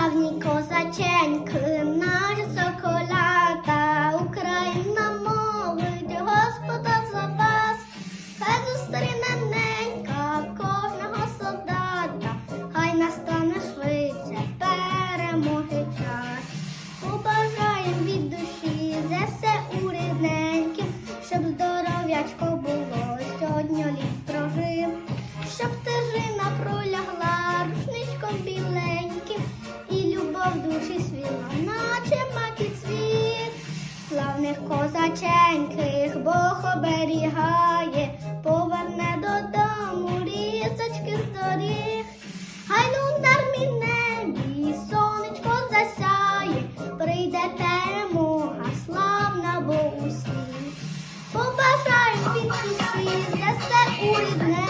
Славні козаченьки, наш сокола. козаченьких Бог оберігає, поверне додому лісочки з доріг, хай лундар небі, сонечко засяє, прийде перемога, славна бо усі. Побажаємо від усіх, для все урідне.